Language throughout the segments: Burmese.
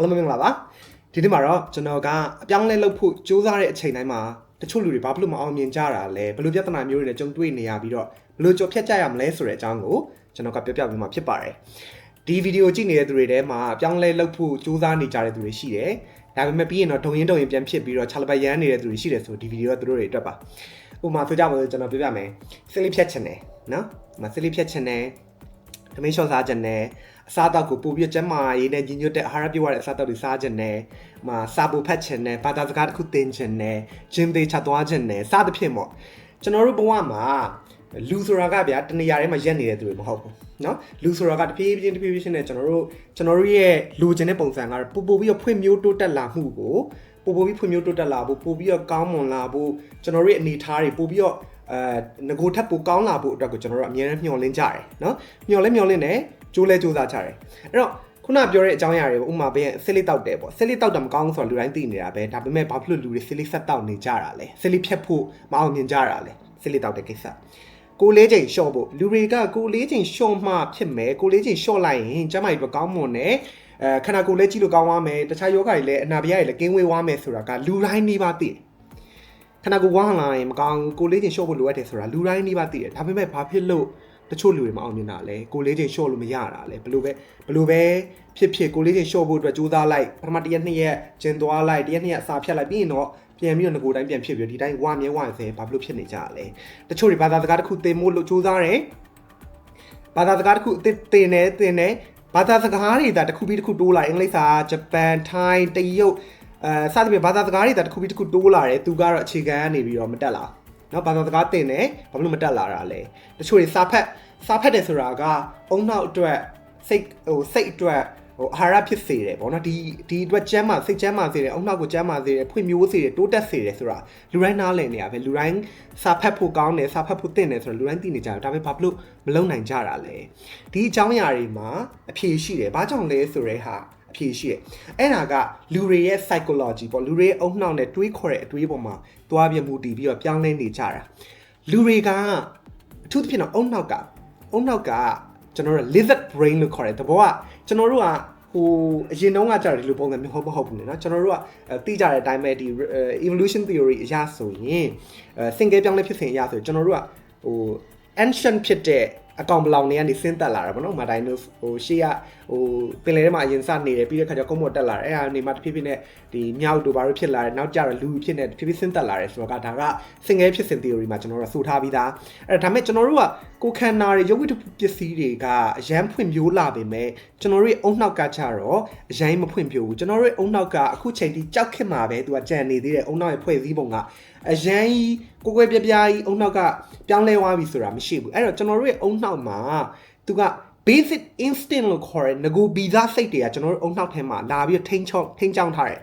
အားလုံးပဲမင်္ဂလာပါဒီနေ့မှာတော့ကျွန်တော်ကအပြောင်းလဲလုပ်ဖို့ကြိုးစားတဲ့အချိန်တိုင်းမှာတချို့လူတွေဘာဖြစ်လို့မအောင်မြင်ကြတာလဲဘယ်လိုပြဿနာမျိုးတွေနဲ့ကြုံတွေ့နေရပြီးတော့ဘယ်လိုကြော်ဖြတ်ကြရမလဲဆိုတဲ့အကြောင်းကိုကျွန်တော်ကပြောပြပေးမှာဖြစ်ပါတယ်ဒီဗီဒီယိုကြည့်နေတဲ့သူတွေထဲမှာအပြောင်းလဲလုပ်ဖို့ကြိုးစားနေကြတဲ့သူတွေရှိတယ်ဒါပေမဲ့ပြီးရင်တော့ဒုံရင်ဒုံရင်ပြန်ဖြစ်ပြီးတော့ခြာလပတ်ရမ်းနေတဲ့သူတွေရှိတယ်ဆိုဒီဗီဒီယိုကသူတို့တွေအတွက်ပါဥပမာဆိုကြပါစို့ကျွန်တော်ပြောပြမယ်ဆစ်လေးဖြတ်ချင်တယ်နော်ဒီမှာဆစ်လေးဖြတ်ချင်တယ် သမင်းလျှော့စားချင်တယ်အစားအသောက်ကိုပို့ပြီးကျန်းမာရေးနဲ့ညီညွတ်တဲ့အာဟာရပြည့်ဝတဲ့အစားအသောက်တွေစားချင်တယ်။မှာစာပိုဖတ်ချင်တယ်ဘာသာစကားတစ်ခုသင်ချင်တယ်ဂျင်းသေးချသွားချင်တယ်စသဖြင့်ပေါ့ကျွန်တော်တို့ဘဝမှာလူဆိုတာကဗျာတနေရာထဲမှာရက်နေတဲ့သူတွေမဟုတ်ဘူးเนาะလူဆိုတာကတဖြည်းဖြည်းချင်းတဖြည်းဖြည်းချင်းနဲ့ကျွန်တော်တို့ကျွန်တော်တို့ရဲ့လူချင်တဲ့ပုံစံကတော့ပို့ပို့ပြီးတော့ဖွင့်မျိုးတိုးတက်လာမှုကိုပို့ပို့ပြီးဖွင့်မျိုးတိုးတက်လာဖို့ပို့ပြီးတော့ကောင်းမွန်လာဖို့ကျွန်တော်တို့ရဲ့အနေအထားတွေပို့ပြီးတော့ အဲငကိုထပ်ပိုကောင်းလာဖို့အတွက်ကိုကျွန်တော်တို့အများအားမျှော်လင့်ကြတယ်နော်မျှော်လဲမျှော်လင့်တယ်ကြိုးလဲကြိုးစားကြတယ်အဲ့တော့ခုနပြောတဲ့အကြောင်းအရာတွေပေါ့ဥမာဘယ်ဆစ်လေးတောက်တယ်ပေါ့ဆစ်လေးတောက်တာမကောင်းဘူးဆိုတော့လူတိုင်းသိနေတာပဲဒါပေမဲ့ဘာဖြစ်လို့လူတွေဆစ်လေးဆက်တောက်နေကြတာလဲဆစ်လေးဖြတ်ဖို့မအောင်မြင်ကြတာလဲဆစ်လေးတောက်တဲ့ကိစ္စကိုလေးချိန်လျှော့ဖို့လူတွေကကိုလေးချိန်လျှော့မှဖြစ်မယ်ကိုလေးချိန်လျှော့လိုက်ရင်ကျမကြီးတို့ကောင်းမွန်တယ်အဲခန္ဓာကိုယ်လည်းကြည့်လို့ကောင်းသွားမယ်တခြားယောဂတွေလည်းအနာပြားတွေလည်းကင်းဝေးသွားမယ်ဆိုတာကလူတိုင်းနေပါသိတယ် ခန္ဓာကိုယ်ဝမ်းလာရင်မကောင်းကိုလေးချိန်ရှော့ဖို့လိုအပ်တယ်ဆိုတာလူတိုင်းနေပါသိတယ်ဒါပေမဲ့ဘာဖြစ်လို့တချို့လူတွေမအောင်မြင်တာလဲကိုလေးချိန်ရှော့လို့မရတာလဲဘလို့ပဲဘလို့ပဲဖြစ်ဖြစ်ကိုလေးချိန်ရှော့ဖို့အတွက်ကြိုးစားလိုက်ပထမတစ်ရက်နှစ်ရက်ကျင်သွားလိုက်တစ်ရက်နှစ်ရက်အစာဖြတ်လိုက်ပြီးရင်တော့ပြန်ပြီးတော့ငကိုတိုင်းပြန်ဖြစ်ပြီးဒီတိုင်းဝါမြဲဝါဆဲဘာလို့ဖြစ်နေကြလဲတချို့တွေဘာသာစကားတစ်ခုသင်ဖို့လို့ကြိုးစားတယ်ဘာသာစကားတစ်ခုအသစ်သင်နေသင်နေဘာသာစကားတွေဒါတစ်ခုပြီးတစ်ခုတိုးလာအင်္ဂလိပ်စာဂျပန်ထိုင်းတရုတ် အဲစသဖြင့်ဘာသာစကားတွေဒါတစ်ခုပြီးတစ်ခုတိုးလာတယ်သူကတော့အခြေခံကနေပြီးတော့မတက်လာနော်ဘာသာစကားသင်တယ်ဘာလို့မတက်လာတာလဲတချို့တွေစာဖတ်စာဖတ်တယ်ဆိုတာကအုံနောက်အတွက်စိတ်ဟိုစိတ်အတွက်ဟိုအာဟာရဖြစ်စေတယ်ပေါ့နော်ဒီဒီအတွက်ကျမ်းမာစိတ်ကျမ်းမာစေတယ်အုံနောက်ကိုကျမ်းမာစေတယ်ဖွံ့မျိုးစေတယ်တိုးတက်စေတယ်ဆိုတာလူတိုင်းနားလည်နေရပဲလူတိုင်းစာဖတ်ဖို့ကောင်းတယ်စာဖတ်ဖို့သင့်တယ်ဆိုတော့လူတိုင်းသိနေကြတယ်ဒါပေမဲ့ဘာဖြစ်လို့မလုံနိုင်ကြတာလဲဒီအကြောင်းအရာတွေမှာအဖြေရှိတယ်ဘာကြောင့်လဲဆိုတဲ့ဟာ အဖြေရှိတယ်အဲ့ဒါကလူတွေရဲ့ psychology ပေါ့လူတွေရဲ့အုံနောက်နဲ့တွေးခေါ်တဲ့အတွေးပေါ်မှာသွားပြမှုတည်ပြီးတော့ပြောင်းလဲနေကြတာလူတွေကအထူးသဖြင့်တော့အုံနောက်ကအုံနောက်ကကျွန်တော်တို့ lizard brain လို့ခေါ်တယ်တဘောကကျွန်တော်တို့ကဟိုအရင်တုန်းကကြာတယ်ဒီလိုပုံစံမျိုးဟုတ်မဟုတ်ဘူးလေနော်ကျွန်တော်တို့ကသိကြတဲ့အတိုင်းပဲဒီ evolution theory အရဆိုရင်အဲ single ပြောင်းလဲဖြစ်စဉ်အရဆိုရင်ကျွန်တော်တို့ကဟို ancient ဖြစ်တဲ့အကောင်ဘလောင်တွေကနေဆင်းသက်လာတာပေါ့နော်မာဒိုင်နိုဟိုရှေ့ကဟိုပင်လယ်ထဲမှာအရင်စနေတယ်ပြီးတဲ့ခါကျကုန်းပေါ်တက်လာတယ်အဲ့ဟာနေမှာတဖြည်းဖြည်းနဲ့ဒီမြောက်တို့ဘာလို့ဖြစ်လာတယ်နောက်ကျတော့လူဖြစ်နေတဖြည်းဖြည်းဆင်းသက်လာတယ်ဆိုတော့ကဒါက single ဖြစ်စဉ် theory မှာကျွန်တော်တို့ဆိုထားပြီးသားအဲ့ဒါဒါမဲ့ကျွန်တော်တို့ကကိုခန္ဓာတွေရုပ်ဝတ္ထုပစ္စည်းတွေကအရန်ဖွင့်ပြိုးလာပေမဲ့ကျွန်တော်တို့ရဲ့အုံနောက်ကကြတော့အရန်မဖွင့်ပြိုးဘူးကျွန်တော်တို့ရဲ့အုံနောက်ကအခုချိန်ထိကြောက်ခစ်မှာပဲသူကကြံနေသေးတယ်အုံနောက်ရဲ့ဖွဲ့စည်းပုံကအရန်ကြီးကိုကွယ်ပြပြကြီးအုံနောက်ကပြောင်းလဲသွားပြီဆိုတာမရှိဘူးအဲ့တော့ကျွန်တော်တို့ရဲ့အုံနောက်မှာသူက basic instinct လို့ခေါ်တဲ့ငကိုဗီဇစိတ်တွေကကျွန်တော်တို့အုံနောက်ထဲမှာလာပြီးထိန်းချောင်းထိန်းချောင်းထားတယ်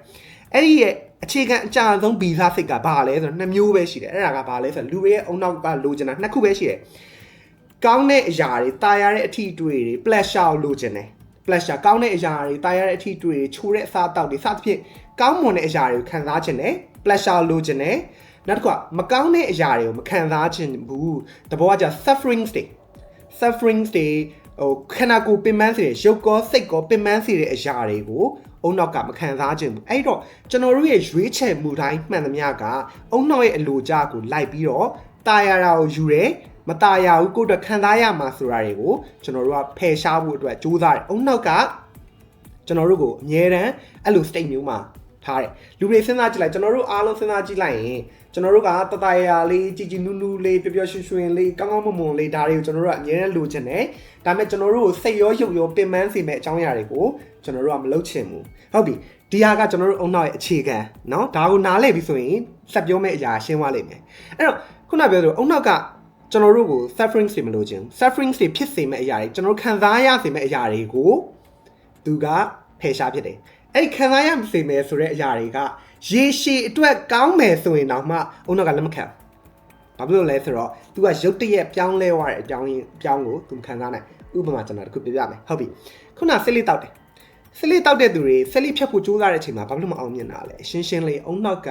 အဲ့ဒီရဲ့အခြေခံအကြဆုံးဗီဇစိတ်ကဘာလဲဆိုတော့နှစ်မျိုးပဲရှိတယ်အဲ့ဒါကဘာလဲဆိုတော့လူတွေရဲ့အုံနောက်ကလိုချင်တာနှစ်ခုပဲရှိတယ်ကောင်းတဲ့အရာတွေတာယာတဲ့အထီးတွေ့တွေ pleasure ကိုလိုချင်တယ် pleasure ကောင်းတဲ့အရာတွေတာယာတဲ့အထီးတွေ့တွေချိုးတဲ့အစားအသောက်တွေစသဖြင့်ကောင်းမွန်တဲ့အရာတွေကိုခံစားချင်တယ် pleasure လိုချင်တယ်နောက်တစ်ခုကမကောင်းတဲ့အရာတွေကိုမခံစားချင်ဘူးတဘောကじゃ suffering state suffering state ဟိုခန္ဓာကိုယ်ပင်ပန်းစေတဲ့ရုပ်ကောစိတ်ကောပင်ပန်းစေတဲ့အရာတွေကိုအုံနောက်ကမခံစားခြင်းဘူးအဲ့တော့ကျွန်တော်တို့ရဲ့ရွေးချယ်မှုတိုင်းမှန်သမျှကအုံနောက်ရဲ့အလိုကြကိုလိုက်ပြီးတော့ตายရတာကိုယူတယ်မตายရဘူးကိုယ့်အတွက်ခံစားရမှာဆိုတာတွေကိုကျွန်တော်တို့ကဖယ်ရှားဖို့အတွက်ကြိုးစားတယ်အုံနောက်ကကျွန်တော်တို့ကိုအမြဲတမ်းအဲ့လို state မျိုးမှာ ထားတယ်လူတွေစဉ်းစားကြည့်လိုက်ကျွန်တော်တို့အားလုံးစဉ်းစားကြည့်လိုက်ရင်ကျွန်တော်တို့ကတတရာလေးကြည်ကြည်နူးနူးလေးပျော်ပျော်ရွှင်ရွှင်လေးကောင်းကောင်းမွန်မွန်လေးဒါတွေကိုကျွန်တော်တို့ကအများနဲ့လိုချင်တယ်ဒါပေမဲ့ကျွန်တော်တို့ကိုစိတ်ရောရုပ်ရောပင်ပန်းစေမဲ့အကြောင်းအရာတွေကိုကျွန်တော်တို့ကမလုပ်ချင်ဘူးဟုတ်ပြီဒီဟာကကျွန်တော်တို့အုံနောက်ရဲ့အခြေခံเนาะဒါကိုနားလည်ပြီဆိုရင်ဆက်ပြောမယ့်အရာရှင်းသွားလိမ့်မယ်အဲ့တော့ခုနပြောသလိုအုံနောက်ကကျွန်တော်တို့ကို suffering တွေမလို့ခြင်း suffering တွေဖြစ်စေမဲ့အရာတွေကျွန်တော်တို့ခံစားရစေမဲ့အရာတွေကိုသူကဖယ်ရှားဖြစ်တယ် အဲ့ဒီခံစားရစေမယ်ဆိုတဲ့အရာတွေကရေရှည်အတွက်ကောင်းမယ်ဆိုရင်တော့မှအုံနောက်ကလက်မခံဘာဖြစ်လို့လဲဆိုတော့ तू ကရုတ်တရက်ပြောင်းလဲသွားတဲ့အကြောင်းရင်းအကြောင်းကို तू ခံစားနိုင်ဥပမာကျွန်တော်တခုပြပြမယ်ဟုတ်ပြီခုနဆစ်လေးတောက်တယ်ဆစ်လေးတောက်တဲ့သူတွေဆစ်လေးဖြတ်ဖို့ကြိုးစားတဲ့အချိန်မှာဘာဖြစ်လို့မအောင်မြင်တာလဲရှင်းရှင်းလေးအုံနောက်က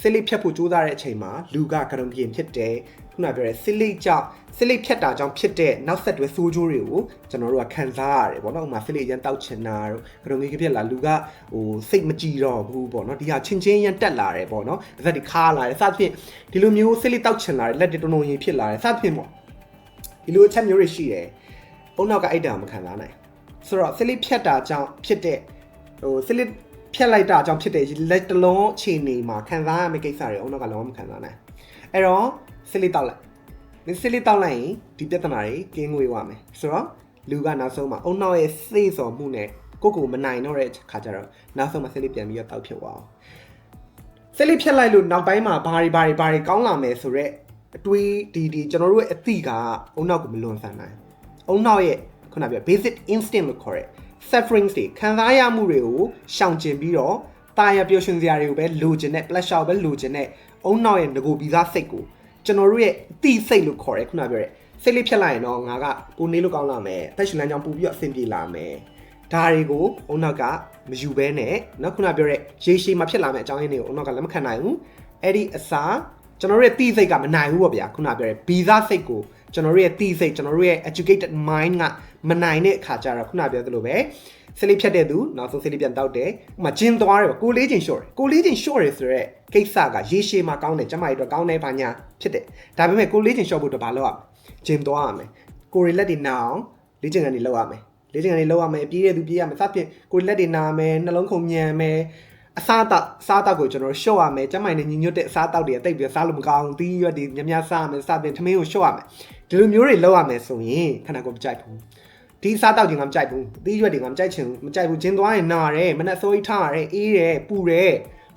ဆစ်လိဖြတ်ဖို့ကြိုးစားတဲ့အချိန်မှာလူကကရုံပြင်းဖြစ်တယ်ခုနပြောတဲ့ဆစ်လိကြောင့်ဆစ်လိဖြတ်တာကြောင့်ဖြစ်တဲ့နောက်ဆက်တွဲဆိုးကျိုးတွေကိုကျွန်တော်တို့ကခံစားရတယ်ပေါ့နော်ဥပမာဆစ်လိရန်တောက်ချင်တာတို့ကရုံကြီးဖြစ်လာလူကဟိုစိတ်မကြည်တော့ဘူးပေါ့နော်ဒီဟာချင်းချင်းရန်တက်လာတယ်ပေါ့နော်တစ်သက်ဒီခါလာတယ်စသဖြင့်ဒီလိုမျိုးဆစ်လိတောက်ချင်လာတယ်လက်တွေတုံတုံရင်ဖြစ်လာတယ်စသဖြင့်ပေါ့ဒီလိုအချက်မျိုးတွေရှိတယ်အုံနောက်ကအဲ့တာမခံစားနိုင်ဆိုတော့ဆစ်လိဖြတ်တာကြောင့်ဖြစ်တဲ့ဟိုဆစ်လိ ဖြတ်လိုက်တာကြောင့်ဖြစ်တဲ့လက်တလုံးအခြေအနေမှာခံစားရမယ့်ကိစ္စတွေအုံနောက်ကလုံးဝမခံစားနိုင်အဲ့တော့ဆစ်လိတောက်လိုက်ဒီဆစ်လိတောက်လိုက်ရင်ဒီပြဿနာတွေကင်းငွေသွားမယ်ဆိုတော့လူကနောက်ဆုံးမှာအုံနောက်ရဲ့စေ့စော်မှုနဲ့ကိုကိုမနိုင်တော့တဲ့ခါကျတော့နောက်ဆုံးမှာဆစ်လိပြန်ပြီးတော့တောက်ဖြစ်သွားအောင်ဆစ်လိဖြတ်လိုက်လို့နောက်ပိုင်းမှာဘာတွေဘာတွေဘာတွေကောင်းလာမယ်ဆိုတော့အတွေးဒီဒီကျွန်တော်တို့ရဲ့အသည့်ကအုံနောက်ကိုမလွန်ဆန်နိုင်အုံနောက်ရဲ့ခုနပြော basic instinct လို့ခေါ်တဲ့ sufferings တွေခံစားရမှုတွေကိုရှောင်ကျဉ်ပြီးတော့တာယာပျော်ရွှင်စရာတွေကိုပဲလိုချင်တဲ့ pleasure ပဲလိုချင်တဲ့အုံနောက်ရဲ့ငကိုပြီးသားစိတ်ကိုကျွန်တော်တို့ရဲ့အတိစိတ်လို့ခေါ်တယ်ခုနပြောတဲ့စိတ်လေးဖြတ်လိုက်ရင်တော့ငါကပိုနေလို့ကောင်းလာမယ်အသက်ရှင်လမ်းကြောင်းပို့ပြီးတော့အဆင်ပြေလာမယ်ဒါတွေကိုအုံနောက်ကမယူဘဲနဲ့နော်ခုနပြောတဲ့ရေရှည်မှာဖြစ်လာမယ့်အကြောင်းရင်းတွေကိုအုံနောက်ကလက်မခံနိုင်ဘူးအဲ့ဒီအစားကျွန်တော်တို့ရဲ့တိစိတ်ကမနိုင်ဘူးပေါ့ဗျာခုနပြောတဲ့ဗီဇစိတ်ကိုကျွန်တော်တို့ရဲ့တိစိတ်ကျွန်တော်တို့ရဲ့ educated mind က မနိုင်တဲ့အခါကျတော့ခုနပြောသလိုပဲဆလိဖြတ်တဲ့သူနောက်ဆုံးဆလိပြန်တောက်တယ်ဥမာဂျင်းသွားတယ်ကိုလေးချင်းရှော့တယ်ကိုလေးချင်းရှော့တယ်ဆိုတော့ကိစ္စကရေရှည်မှာကောင်းတယ်ကျမကြီးတော့ကောင်းတယ်ဘာညာဖြစ်တယ်ဒါပေမဲ့ကိုလေးချင်းရှော့ဖို့တော့ဘာလုပ်ရမလဲဂျင်းသွားရမယ်ကိုရီလက်တွေနာအောင်လေ့ကျင့်ခန်းတွေလုပ်ရမယ်လေ့ကျင့်ခန်းတွေလုပ်ရမယ်ပြေးတဲ့သူပြေးရမယ်စသဖြင့်ကိုရီလက်တွေနာမယ်နှလုံးခုန်မြန်မယ်အစားတောက်စားတောက်ကိုကျွန်တော်ရှော့ရမယ်ကျမကြီးနဲ့ညီညွတ်တဲ့အစားတောက်တွေတိတ်ပြီးစားလို့မကောင်းဘူးတီးရွက်တွေများများစားရမယ်စသဖြင့်ထမင်းကိုရှော့ရမယ်ဒီလိုမျိုးတွေလုပ်ရမယ်ဆိုရင်ခဏကိုမကြိုက်ဘူး ဒီစားတောက်ကြီးငါမကြိုက်ဘူးတီးရွက်တွေငါမကြိုက်ချင်ဘူးမကြိုက်ဘူးဂျင်းသွားရင်နာတယ်မနဲ့စိုးကြီးထားရတယ်အေးတယ်ပူတယ်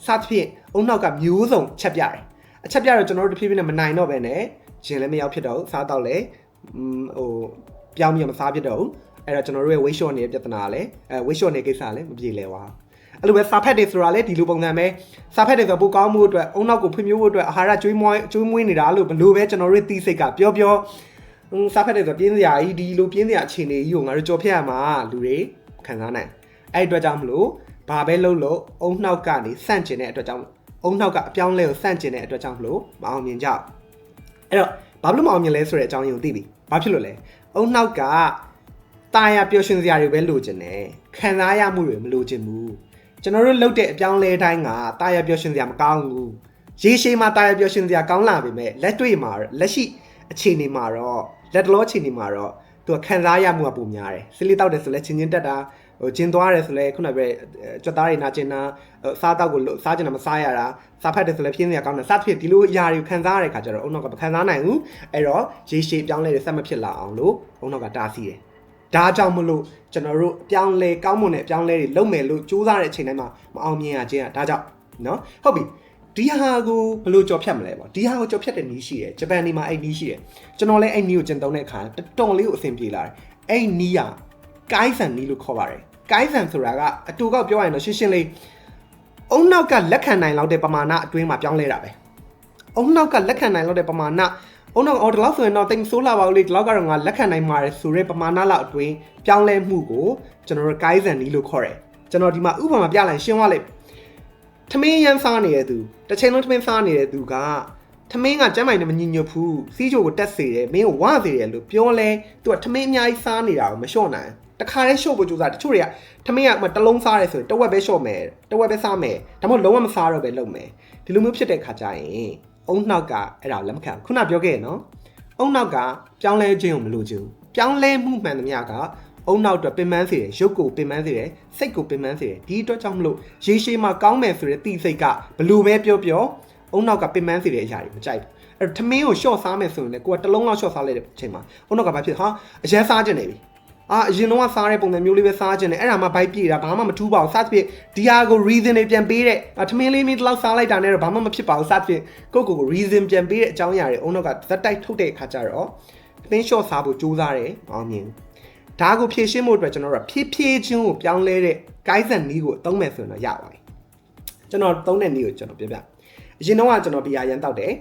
စသဖြင့်အုံနောက်ကမျိုးစုံချက်ပြတယ်အချက်ပြတော့ကျွန်တော်တို့တဖြည်းဖြည်းနဲ့မနိုင်တော့ပဲနဲ့ဂျင်းလည်းမရောက်ဖြစ်တော့စားတောက်လည်းဟိုပြောင်းပြီးမစားဖြစ်တော့ဘူးအဲ့တော့ကျွန်တော်တို့ရဲ့ weight short နေတဲ့ပြဿနာလည်းအဲ weight short နေတဲ့ကိစ္စလည်းမပြေလည်ပါဘူးအဲ့လိုပဲစာဖက်တွေဆိုတာလည်းဒီလိုပုံစံပဲစာဖက်တွေဆိုပိုကောင်းမှုအတွက်အုံနောက်ကိုဖွံ့ဖြိုးဖို့အတွက်အာဟာရကျွေးမွေးကျွေးမွေးနေတာလို့ဘလို့ပဲကျွန်တော်တို့သိစိတ်ကပြောပြော စာဖက်တွေဆိုပြင်းစရာကြီးဒီလိုပြင်းစရာအခြေအနေကြီးကိုငါတို့ကြော်ဖြတ်ရမှာလူတွေခံစားနိုင်အဲ့အတွက်ကြောင့်မလို့ဘာပဲလုပ်လို့အုံနောက်ကနေစန့်ကျင်တဲ့အတွက်ကြောင့်အုံနောက်ကအပြောင်းလဲကိုစန့်ကျင်တဲ့အတွက်ကြောင့်မလို့မအောင်မြင်ကြဘူးအဲ့တော့ဘာလို့မအောင်မြင်လဲဆိုတဲ့အကြောင်းရင်းကိုသိပြီဘာဖြစ်လို့လဲအုံနောက်ကတာယာပျော်ရွှင်စရာတွေပဲလိုချင်တယ်ခံစားရမှုတွေမလိုချင်ဘူးကျွန်တော်တို့လုပ်တဲ့အပြောင်းလဲတိုင်းကတာယာပျော်ရွှင်စရာမကောင်းဘူးရေရှည်မှာတာယာပျော်ရွှင်စရာကောင်းလာပြီမဲ့လက်တွေ့မှာလက်ရှိ အခြေအနေမှာတော့လက်တလောအခြေအနေမှာတော့သူကခံစားရမှုကပုံများတယ်စလီတောက်တယ်ဆိုလဲချင်းချင်းတက်တာဟိုကျင်းသွားတယ်ဆိုလဲခုနကပဲကြွက်သားတွေနာကျင်တာစားတောက်ကိုစားကျင်တာမစားရတာစားဖက်တယ်ဆိုလဲပြင်းစရာကောင်းတယ်စသဖြင့်ဒီလိုအရာတွေကိုခံစားရတဲ့ခါကျတော့အုံနောက်ကမခံစားနိုင်ဘူးအဲ့တော့ရေရှည်ပြောင်းလဲတွေဆက်မဖြစ်လာအောင်လို့အုံနောက်ကတားဆီးတယ်ဒါကြောင့်မလို့ကျွန်တော်တို့အပြောင်းလဲကောင်းမွန်တဲ့အပြောင်းလဲတွေလုပ်မယ်လို့ကြိုးစားတဲ့အချိန်တိုင်းမှာမအောင်မြင်ရခြင်းอ่ะဒါကြောင့်เนาะဟုတ်ပြီ ဒီဟာကိုဘယ်လိုကြော်ဖြတ်မလဲပေါ့ဒီဟာကိုကြော်ဖြတ်တဲ့နည်းရှိတယ်ဂျပန်နေမှာအဲ့နည်းရှိတယ်ကျွန်တော်လည်းအဲ့နည်းကိုကျင့်သုံးတဲ့အခါတော်တော်လေးကိုအဆင်ပြေလာတယ်အဲ့နည်းကကိုင်းဆန်နည်းလို့ခေါ်ပါတယ်ကိုင်းဆန်ဆိုတာကအတူကောက်ပြောရရင်တော့ရှင်းရှင်းလေးအုံနောက်ကလက်ခံနိုင်လောက်တဲ့ပမာဏအတွင်းမှာပြောင်းလဲတာပဲအုံနောက်ကလက်ခံနိုင်လောက်တဲ့ပမာဏအုံနောက်အော်ဒီလောက်ဆိုရင်တော့တိတ်ဆိုးလာပါဘူးလေဒီလောက်ကတော့ငါလက်ခံနိုင်ပါတယ်ဆိုတဲ့ပမာဏလောက်အတွင်းပြောင်းလဲမှုကိုကျွန်တော်တို့ကိုင်းဆန်နည်းလို့ခေါ်တယ်ကျွန်တော်ဒီမှာဥပမာပြလိုက်ရှင်းသွားလိုက် ထမင်းရမ်းစားနေတဲ့သူတစ်ချိန်လုံးထမင်းစားနေတဲ့သူကထမင်းကကျမ်းမိုင်နဲ့မညီညွတ်ဘူးစီးချိုကိုတက်စေတယ်မင်းကိုဝစေတယ်လို့ပြောလဲသူကထမင်းအများကြီးစားနေတာကိုမလျှော့နိုင်တခါတည်းလျှော့ဖို့ကြိုးစားတချို့တွေကထမင်းကတလုံးစားရဲဆိုရင်တဝက်ပဲလျှော့မယ်တဝက်ပဲစားမယ်ဒါမှမဟုတ်လုံးဝမစားတော့ပဲလုပ်မယ်ဒီလိုမျိုးဖြစ်တဲ့ခါကျရင်အုံနောက်ကအဲ့ဒါလက်မခံခုနပြောခဲ့ရနော်အုံနောက်ကပြောင်းလဲခြင်းကိုမလိုချင်ဘူးပြောင်းလဲမှုမှန်သမျှက အုံနောက်အတွက်ပင်ပန်းစေတယ်ရုပ်ကိုပင်ပန်းစေတယ်စိတ်ကိုပင်ပန်းစေတယ်ဒီအတွက်ကြောင့်မလို့ရေရှည်မှာကောင်းမယ်ဆိုတဲ့တိစိတ်ကဘလို့ပဲပြောပြောအုံနောက်ကပင်ပန်းစေတဲ့အရာတွေမကြိုက်ဘူးအဲ့တော့ထမင်းကိုရှော့စားမယ်ဆိုရင်လည်းကိုကတလုံးလောက်ရှော့စားလိုက်တဲ့အချိန်မှာအုံနောက်ကဘာဖြစ်ဟာအရန်စားကြနေပြီအာအရင်တော့စားတဲ့ပုံစံမျိုးလေးပဲစားကြတယ်အဲ့ဒါမှဘိုက်ပြေတာဘာမှမထူးပါဘူးစသဖြင့်ဒီဟာကို reason တွေပြန်ပေးတဲ့ထမင်းလေးမင်းတလောက်စားလိုက်တာနဲ့တော့ဘာမှမဖြစ်ပါဘူးစသဖြင့်ကိုကိုကို reason ပြန်ပေးတဲ့အကြောင်းအရာတွေအုံနောက်ကဇက်တိုက်ထုတ်တဲ့အခါကျတော့သင်း short စားဖို့ကြိုးစားတယ်မအောင်မြင် ဒါကိုဖြည့်ရှင်းဖို့အတွက်ကျွန်တော်တို့ကဖြည်းဖြည်းချင်းကိုပြောင်းလဲတဲ့ guidance နည်းကိုအသုံးမယ်ဆိုရင်တော့ရပါတယ်ကျွန်တော်သုံးတဲ့နည်းကိုကျွန်တော်ပြပြအရင်တော့ကကျွန်တော်ဘီယာရန်တောက်တယ်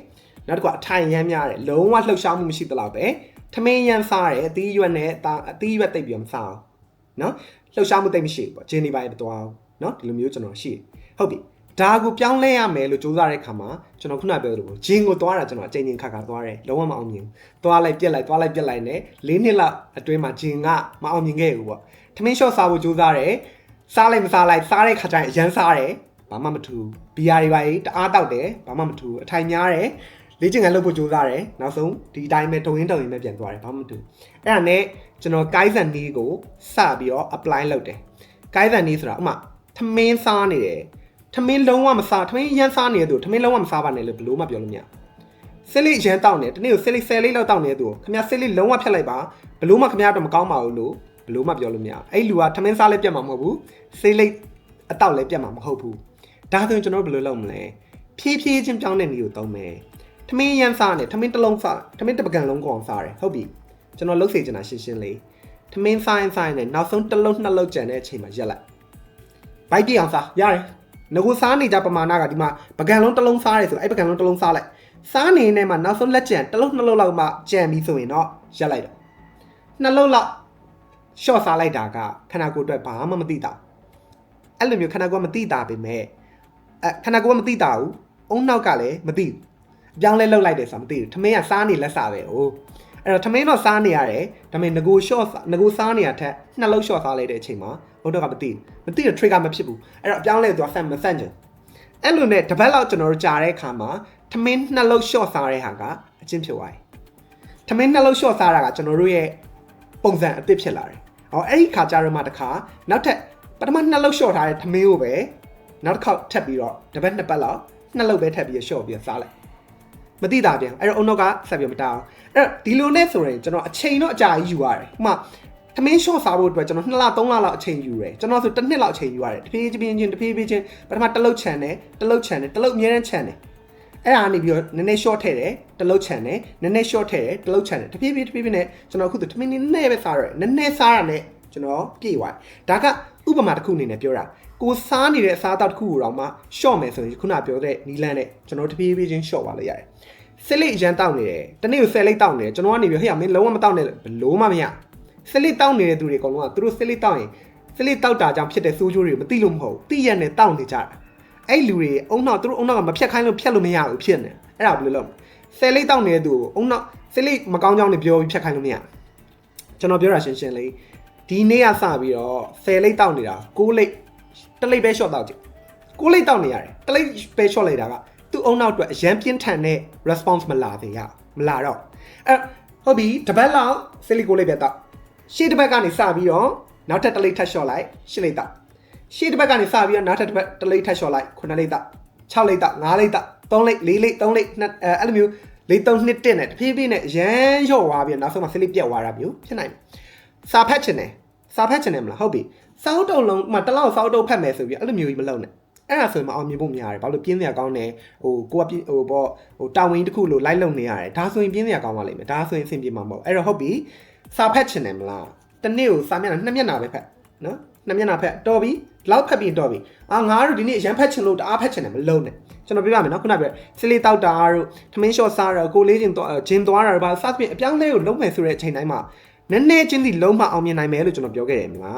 နောက်တစ်ခုအထိုင်ရမ်းများတယ်လုံးဝလှုပ်ရှားမှုမရှိသလောက်ပဲထမင်းရမ်းစားတယ်အသီးရွက်နဲ့အသီးရွက်တိတ်ပြီးမစားအောင်နော်လှုပ်ရှားမှုတိတ်မရှိဘူးပေါ့ဂျင်းနေပါရမသွားအောင်နော်ဒီလိုမျိုးကျွန်တော်ရှိဟုတ်ပြီ ဒါကိုပြောင်းလဲရမယ်လို့စူးစမ်းတဲ့ခါမှာကျွန်တော်ခုနပြောသလိုဂျင်းကိုသွားတာကျွန်တော်အချိန်ချင်းခါခါသွားတယ်လုံးဝမအောင်မြင်ဘူးသွားလိုက်ပြက်လိုက်သွားလိုက်ပြက်လိုက်နဲ့၄နှစ်လောက်အတွင်းမှာဂျင်းကမအောင်မြင်ခဲ့ဘူးပေါ့ထမင်းရှော့စားဖို့စူးစမ်းတယ်စားလိုက်မစားလိုက်စားတဲ့ခါကျရင်အရန်စားတယ်ဘာမှမထူဘူးဘီယာတွေပါကြီးတအားတောက်တယ်ဘာမှမထူဘူးအထိုင်များတယ်လေ့ကျင့်ခန်းလုပ်ဖို့စူးစမ်းတယ်နောက်ဆုံးဒီအတိုင်းပဲတုံရင်းတုံရင်းပဲပြန်သွားတယ်ဘာမှမထူဘူးအဲ့ဒါနဲ့ကျွန်တော်ကိုင်းစံနီးကိုစပြီးတော့ apply လုပ်တယ်ကိုင်းစံနီးဆိုတာဥမာထမင်းစားနေတယ် ထမင်းလုံးဝမစားထမင်းရမ်းစားနေတဲ့သူထမင်းလုံးဝမစားပါနဲ့လို့ဘလို့မှပြောလို့မရစစ်လိရမ်းတောက်နေတနေ့ကိုစစ်လိဆယ်လေးလောက်တောက်နေတဲ့သူကိုခင်ဗျာစစ်လိလုံးဝဖြတ်လိုက်ပါဘလို့မှခင်ဗျာတော့မကောင်းပါဘူးလို့ဘလို့မှပြောလို့မရအဲ့လူကထမင်းစားလည်းပြတ်မှာမဟုတ်ဘူးစစ်လိအတောက်လည်းပြတ်မှာမဟုတ်ဘူးဒါဆိုရင်ကျွန်တော်တို့ဘယ်လိုလုပ်မလဲဖြည်းဖြည်းချင်းပြောင်းတဲ့နည်းကိုသုံးမယ်ထမင်းရမ်းစားနေထမင်းတစ်လုံးစားထမင်းတစ်ပကံလုံးကောင်စားတယ်ဟုတ်ပြီကျွန်တော်လှုပ်စေချင်တာရှင်းရှင်းလေးထမင်းစားရင်စားရင်လည်းနောက်ဆုံးတစ်လုံးနှစ်လုံးကြံတဲ့အချိန်မှာရက်လိုက်ဘိုက်ပြအောင်စားရတယ် ငကိုစားနေကြပမာဏကဒီမှာပကံလုံးတစ်လုံးစားရဲဆိုအဲ့ပကံလုံးတစ်လုံးစားလိုက်စားနေနေမှာနောက်ဆုံးလက်ကျန်တစ်လုံးနှစ်လုံးလောက်မှကြံပြီးဆိုရင်တော့ရက်လိုက်တော့နှစ်လုံးလောက် short စားလိုက်တာကခန္ဓာကိုယ်အတွက်ဘာမှမသိတာအဲ့လိုမျိုးခန္ဓာကိုယ်ကမသိတာပဲမဲ့အဲခန္ဓာကိုယ်ကမသိတာဘူးအုံနောက်ကလည်းမသိဘူးအပြောင်းလဲလောက်လိုက်တယ်ဆိုတာမသိဘူးထမင်းကစားနေလက်စားပဲဟိုအဲ့တော့ထမင်းတော့စားနေရတယ်ဒါပေမဲ့ငကို short ငကိုစားနေရထက်နှစ်လုံး short စားလိုက်တဲ့အချိန်မှာ ဘုဒ္ဓကမသိဘူးမသိတော့ trigger မဖြစ်ဘူးအဲ့တော့အပြောင်းလဲသူကဆက်မဆက်ချင်အဲ့လိုနဲ့တပတ်လောက်ကျွန်တော်တို့ကြာတဲ့အခါမှာထမင်းနှစ်လုံး short စားတဲ့ဟာကအချင်းဖြစ်သွားတယ်ထမင်းနှစ်လုံး short စားတာကကျွန်တော်တို့ရဲ့ပုံစံအသစ်ဖြစ်လာတယ်ဟောအဲ့ဒီခါကြတော့မှတခါနောက်ထပ်ပထမနှစ်လုံး short ထားတဲ့ထမင်းကိုပဲနောက်တစ်ခေါက်ထပ်ပြီးတော့တပတ်နှစ်ပတ်လောက်နှစ်လုံးပဲထပ်ပြီး short ပြီးစားလိုက်မသိတာပြန်အဲ့တော့အုံနောက်ကဆက်ပြီးမတောင်းအဲ့တော့ဒီလိုနဲ့ဆိုရင်ကျွန်တော်အချိန်တော့အကြာကြီးယူရတယ်ဥပမာ သမင်း short စားဖို့အတွက်ကျွန်တော်2လ3လလောက်အချိန်ယူတယ်ကျွန်တော်ဆိုတစ်နှစ်လောက်အချိန်ယူရတယ်တဖြည်းဖြည်းချင်းတဖြည်းဖြည်းချင်းပထမတစ်လုတ်ချန်တယ်တစ်လုတ်ချန်တယ်တစ်လုတ်အများနဲ့ချန်တယ်အဲ့ဒါကနေပြီးတော့နည်းနည်း short ထည့်တယ်တစ်လုတ်ချန်တယ်နည်းနည်း short ထည့်တယ်တစ်လုတ်ချန်တယ်တဖြည်းဖြည်းတဖြည်းဖြည်းနဲ့ကျွန်တော်အခုတမင်းနည်းနည်းပဲစားရတယ်နည်းနည်းစားရတဲ့ကျွန်တော်ပြည့်သွားဒါကဥပမာတစ်ခုအနေနဲ့ပြောတာကိုစားနေတဲ့အစားအသောက်တစ်ခုကိုတော့မှ short မယ်ဆိုရင်ခုနပြောတဲ့နီလန်းနဲ့ကျွန်တော်တဖြည်းဖြည်းချင်း short ပါလို့ရတယ်စစ်လိအရန်တောက်နေတယ်တနေ့ကို10လိတောက်နေတယ်ကျွန်တော်ကနေပြီးဟဲ့မင်းလုံးဝမတောက်နဲ့ဘလို့မှမရ စစ်လိတောက်နေတဲ့သူတွေအကုန်လုံးကသူတို့စစ်လိတောက်ရင်စစ်လိတောက်တာကြောင့်ဖြစ်တဲ့ဆိုးကျိုးတွေကိုမသိလို့မဟုတ်ဘူးသိရက်နဲ့တောက်နေကြတာအဲ့လူတွေအုံနောက်သူတို့အုံနောက်ကမဖြတ်ခိုင်းလို့ဖြတ်လို့မရဘူးဖြစ်နေအဲ့ဒါဘယ်လိုလုပ်ဆယ်လိတောက်နေတဲ့သူကိုအုံနောက်စစ်လိမကောင်းကြောင်းတွေပြောပြီးဖြတ်ခိုင်းလို့မရကျွန်တော်ပြောတာရှင်းရှင်းလေးဒီနေ့ကစပြီးတော့ဆယ်လိတောက်နေတာ6လိတစ်လိပဲ short တောက်ကြည့်6လိတောက်နေရတယ်တစ်လိပဲ short လိုက်တာကသူ့အုံနောက်အတွက်အရန်ပြင်းထန်တဲ့ response မလာသေးရမလာတော့အဲ့ဟုတ်ပြီတပတ်လောက်စစ်လိကိုလိပဲတောက် ရှေ့တစ်ပတ်ကနေစပြီးတော့နောက်ထပ်တစ်လိထပ် short လိုက်ရှစ်လိတောက်ရှေ့တစ်ပတ်ကနေစပြီးတော့နောက်ထပ်တစ်ပတ်တစ်လိထပ် short လိုက်ခုနှစ်လိတောက်6လိတောက်5လိတောက်3လိ4လိ3လိ2အဲအဲ့လိုမျိုးလေး3နှစ်တက်နဲ့တဖြည်းဖြည်းနဲ့ရမ်းလျော့သွားပြီးတော့နောက်ဆုံးမှစစ်လိပြတ်သွားတာမျိုးဖြစ်နိုင်တယ်စာဖတ်ချင်တယ်စာဖတ်ချင်တယ်မလားဟုတ်ပြီစာအုပ်တုံလုံးမှတစ်လောက်စာအုပ်တုံဖတ်မယ်ဆိုပြီးအဲ့လိုမျိုးကြီးမလုပ်နဲ့အဲ့ဒါဆိုရင်မအောင်မြင်ဖို့များတယ်ဘာလို့ပြင်းစရာကောင်းတယ်ဟိုကိုကပြင်းဟိုပေါ့ဟိုတာဝန်တစ်ခုလို့လိုက်လုံနေရတယ်ဒါဆိုရင်ပြင်းစရာကောင်းပါလိမ့်မယ်ဒါဆိုရင်အဆင်ပြေမှာမဟုတ်အဲ့တော့ဟုတ်ပြီ စာဖတ်ချင်တယ်မလားတနေ့ကိုစာမျက်နှာနှစ်မျက်နှာပဲဖတ်နော်နှစ်မျက်နှာဖတ်တော်ပြီလောက်ဖတ်ပြီးတော်ပြီအာငါတို့ဒီနေ့အရန်ဖတ်ချင်လို့တအားဖတ်ချင်တယ်မလုံးနဲ့ကျွန်တော်ပြပြမယ်နော်ခုနကပြောစလီတောက်တာတို့ထမင်းလျှော့စားတာကိုလေးချင်းဂျင်းသွားတာဘာစသဖြင့်အပြောင်းလဲကိုလုံးမယ်ဆိုတဲ့အချိန်တိုင်းမှာနည်းနည်းချင်းစီလုံးမအောင်မြင်နိုင်မယ်လို့ကျွန်တော်ပြောခဲ့တယ်မြာ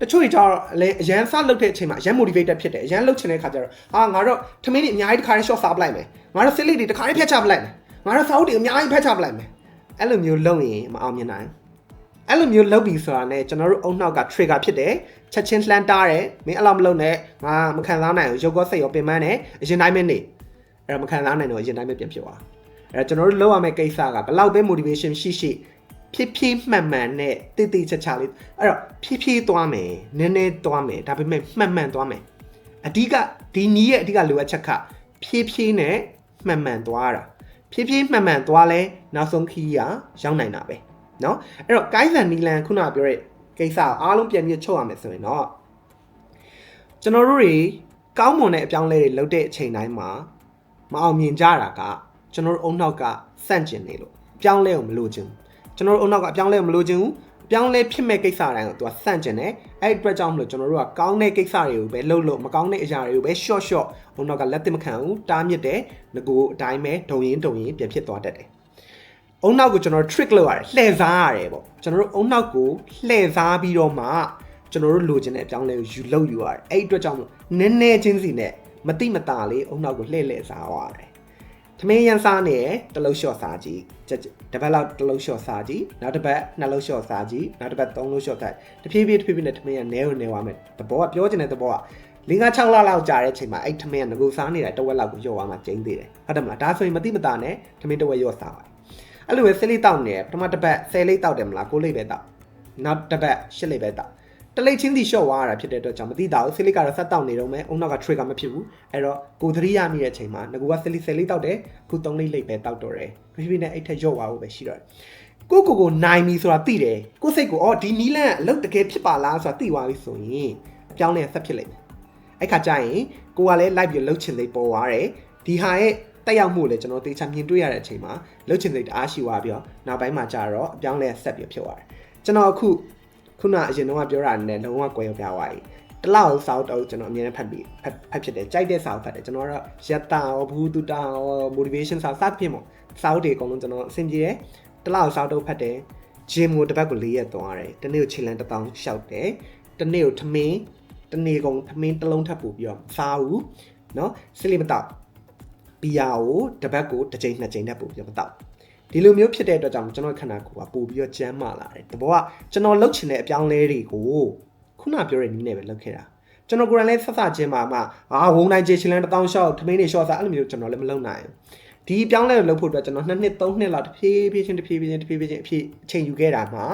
တချို့တွေကျတော့လည်းအရန်စလုပ်တဲ့အချိန်မှာအရန် motivated ဖြစ်တယ်အရန်လုပ်ချင်တဲ့ခါကျတော့အာငါတို့ထမင်းတွေအများကြီးတစ်ခါတည်း short စားပလိုက်မယ်ငါတို့ silly တွေတစ်ခါတည်းဖြတ်ချပလိုက်မယ်ငါတို့ sound တွေအများကြီးဖြတ်ချပလိုက်မယ် အဲ့လိုမျိုးလုပ်ရင်မအောင်မြင်နိုင်အဲ့လိုမျိုးလုပ်ပြီးဆိုတာနဲ့ကျွန်တော်တို့အုံနောက်က trigger ဖြစ်တယ်ချက်ချင်းလှမ်းတားတယ်မင်းအဲ့လိုမလုပ်နဲ့ငါမခံစားနိုင်ဘူးရုပ်ကောစိတ်ရောပင်ပန်းတယ်အရင်တိုင်းပဲနေအဲ့တော့မခံစားနိုင်တော့အရင်တိုင်းပဲပြန်ဖြစ်သွားအဲ့တော့ကျွန်တော်တို့လုပ်ရမယ့်ကိစ္စကဘယ်လောက်ပဲ motivation ရှိရှိဖြည်းဖြည်းမှန်မှန်နဲ့တိတိကျကျလေးအဲ့တော့ဖြည်းဖြည်းသွားမယ်နည်းနည်းသွားမယ်ဒါပေမဲ့မှန်မှန်သွားမယ်အဓိကဒီနီးရဲ့အဓိကလိုအပ်ချက်ကဖြည်းဖြည်းနဲ့မှန်မှန်သွားတာ ဖြည်းဖြည်းမှန်မှန်သွားလဲနောက်ဆုံးခီးရရောက်နိုင်တာပဲเนาะအဲ့တော့ကိုင်းဆန်နီလန်ခုနကပြောတဲ့ကိစ္စအားလုံးပြန်ပြီးချုပ်ရမယ်ဆိုရင်တော့ကျွန်တော်တို့တွေကောင်းမွန်တဲ့အပြောင်းလဲတွေလုပ်တဲ့အချိန်တိုင်းမှာမအောင်မြင်ကြတာကကျွန်တော်တို့အုံနောက်ကစန့်ကျင်နေလို့ပြောင်းလဲကိုမလို့ခြင်းကျွန်တော်တို့အုံနောက်ကအပြောင်းလဲကိုမလို့ခြင်းဘူး ပြောင်းလဲဖြစ်မဲ့ကိစ္စတိုင်းကိုသူကစန့်ကျင်တယ်အဲ့ဒီအတွက်ကြောင့်မလို့ကျွန်တော်တို့ကကောင်းတဲ့ကိစ္စတွေကိုပဲလုပ်လို့မကောင်းတဲ့အရာတွေကိုပဲ short short အုံနောက်ကလက်သစ်မခံဘူးတားမြစ်တယ်ငကိုအတိုင်းပဲဒုံရင်ဒုံရင်ပြန်ဖြစ်သွားတတ်တယ်အုံနောက်ကိုကျွန်တော် trick လုပ်ရတယ်လှည့်စားရတယ်ပေါ့ကျွန်တော်တို့အုံနောက်ကိုလှည့်စားပြီးတော့မှကျွန်တော်တို့လိုချင်တဲ့အပြောင်းလဲကိုယူလုပ်ယူရတယ်အဲ့ဒီအတွက်ကြောင့်မို့နည်းနည်းချင်းစီနဲ့မတိမတာလေးအုံနောက်ကိုလှည့်လှည့်စားသွားတယ် သမင်းရန်စားနေတယ်တစ်လုံးလျှော့စားကြည့်ကြက်တစ်ပတ်လောက်တစ်လုံးလျှော့စားကြည့်နောက်တစ်ပတ်နှစ်လုံးလျှော့စားကြည့်နောက်တစ်ပတ်သုံးလုံးလျှော့စားတဖြည်းဖြည်းတဖြည်းဖြည်းနဲ့သမင်းကနဲကိုနဲသွားမယ်တဘောကပြောချင်တဲ့တဘောကလင်းက6လလောက်ကြာတဲ့အချိန်မှာအဲ့သမင်းကငကိုစားနေတာတစ်ဝက်လောက်ကိုလျှော့သွားမှကျင်းသေးတယ်ဟုတ်တယ်မလားဒါဆိုရင်မတိမတာနဲ့သမင်းတစ်ဝက်လျော့စားပါအဲ့လိုပဲဆယ်လေးတောက်နေတယ်ပထမတစ်ပတ်10လေးတောက်တယ်မလား9လေးပဲတောက်နောက်တစ်ပတ်10လေးပဲတောက် တလိတ်ချင်းစီရှော့သွားတာဖြစ်တဲ့အတွက်ကြောင့်မသိတာဘူးဆီလစ်ကတော့ဆက်တောက်နေတော့မယ်အုံနောက်က trigger မဖြစ်ဘူးအဲ့တော့ကိုသတိရမိတဲ့အချိန်မှာငကူကဆီလစ်ဆယ်လေးတောက်တယ်ခု3လေးလိပ်ပဲတောက်တော့တယ်ဖြည်းဖြည်းနဲ့အဲ့ထက်ရော့သွားဖို့ပဲရှိတော့တယ်ကိုကိုကိုနိုင်ပြီဆိုတာသိတယ်ကိုစိတ်ကိုအော်ဒီနီလန်အလုပ်တကယ်ဖြစ်ပါလားဆိုတာသိသွားပြီဆိုရင်အပြောင်းလဲဆက်ဖြစ်လိမ့်မယ်အဲ့ခါကျရင်ကိုကလည်း live ပြီးလှုပ်ချင်စိတ်ပေါ်သွားတယ်ဒီဟာရဲ့တက်ရောက်မှုလည်းကျွန်တော်တေချာမြင်တွေ့ရတဲ့အချိန်မှာလှုပ်ချင်စိတ်တအားရှိသွားပြီးတော့နောက်ပိုင်းမှာကျတော့အပြောင်းလဲဆက်ပြီးဖြစ်သွားတယ်ကျွန်တော်အခု ခုနအရင်တော့ပြောတာနဲ့လုံးဝကွဲပြသွားပြီတလောက်စောက်တော့ကျွန်တော်အမြဲတမ်းဖတ်ပြီးဖတ်ဖတ်ဖြစ်တယ်ကြိုက်တဲ့စာအုပ်ဖတ်တယ်ကျွန်တော်ကတော့ယတ္တာရောဘူတုတာရော motivation စာစသဖြင့်ပေါ့စာအုပ်တွေအကုန်လုံးကျွန်တော်အဆင်ပြေတယ်တလောက်စောက်တော့ဖတ်တယ်ဂျင်ကိုတစ်ပတ်ကို၄ရက်သွားတယ်တနေ့ကိုခြေလန်းတစ်တောင်းရှောက်တယ်တနေ့ကိုထမင်းတနေ့ကုန်ထမင်းတစ်လုံးထပ်ပို့ပြီးတော့စားဦးเนาะစလိမတော့ဘီယာကိုတစ်ပတ်ကိုတစ်ချိန်နှစ်ချိန်ထပ်ပို့ပြီးတော့မတော့ ဒီလိုမျိုးဖြစ်တဲ့အတွက်ကြောင့်ကျွန်တော်ခန္ဓာကိုယ်ကပို့ပြီးတော့ကျန်းမာလာတယ်။တဘောကကျွန်တော်လှုပ်ချင်တဲ့အပြောင်းလဲတွေကိုခုနပြောတဲ့နည်းနဲ့ပဲလှုပ်ခဲ့တာ။ကျွန်တော်ကိုယ်တိုင်လည်းဆက်စချင်းမှာမှအာဝုံတိုင်းချေချင်လန်းတစ်တောင်းရှောက်ထမင်းတွေရှော့စားအဲ့လိုမျိုးကျွန်တော်လည်းမလုပ်နိုင်ဘူး။ဒီအပြောင်းလဲကိုလှုပ်ဖို့အတွက်ကျွန်တော်နှစ်နှစ်သုံးနှစ်လောက်တစ်ဖြည်းဖြည်းချင်းတစ်ဖြည်းဖြည်းချင်းတစ်ဖြည်းဖြည်းချင်းအဖြစ်အချိန်ယူခဲ့တာမှာ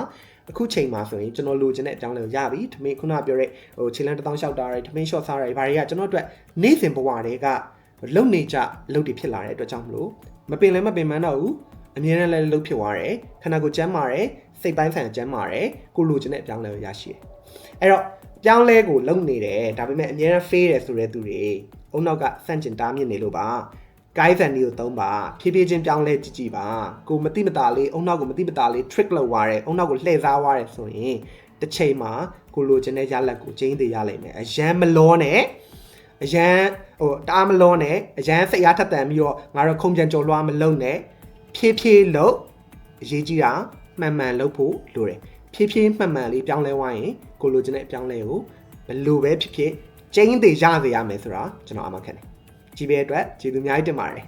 အခုချိန်မှာဆိုရင်ကျွန်တော်လိုချင်တဲ့အကြောင်းလေးကိုရပြီထမင်းခုနပြောတဲ့ဟိုခြေလန်းတစ်တောင်းလျှောက်တာတွေထမင်းရှော့စားတာတွေဘာတွေကကျွန်တော်အတွက်နေ့စဉ်ဘဝတွေကလုံနေကြလုံတွေဖြစ်လာတဲ့အတွက်ကြောင့်မလို့မပင်လည်းမပင်မန်းတော့ဘူး အမြဲတမ်းလည်းလှုပ်ဖြစ်သွားတယ်ခန္ဓာကိုယ်ကျန်းမာတယ်စိတ်ပိုင်းဆိုင်ရာကျန်းမာတယ်ကိုလိုချင်တဲ့အပြောင်းလဲကိုရရှိတယ်အဲ့တော့အပြောင်းလဲကိုလုံနေတယ်ဒါပေမဲ့အမြဲတမ်း fail တယ်ဆိုတဲ့သူတွေအုံနောက်ကစန့်ကျင်တားမြစ်နေလို့ပါ guide ဆန်ဒီကိုသုံးပါဖြည်းဖြည်းချင်းပြောင်းလဲကြည့်ကြည့်ပါကိုမတိမတာလေးအုံနောက်ကိုမတိမတာလေး trick လုပ်သွားတယ်အုံနောက်ကိုလှည့်စားသွားတယ်ဆိုရင်တစ်ချိန်မှာကိုလိုချင်တဲ့ရလက်ကိုကျင်းသေးရလိမ့်မယ်အရန်မလောနဲ့အရန်ဟိုတအားမလောနဲ့အရန်စိတ်အားထက်သန်ပြီးတော့ငါတို့ခုံပြန်ကြော်လွှားမလုံနဲ့ ဖြည်းဖြည်းလို့အရေးကြီးတာမှန်မှန်လုပ်ဖို့လိုတယ်ဖြည်းဖြည်းမှန်မှန်လေးပြောင်းလဲသွားရင်ကိုလိုချင်တဲ့အပြောင်းလဲကိုဘယ်လိုပဲဖြစ်ဖြစ်ကျင်းသေးရစေရမယ်ဆိုတာကျွန်တော်အမှတ်ခက်တယ်ကြီးပဲအတွက်ကျေးဇူးအများကြီးတင်ပါတယ်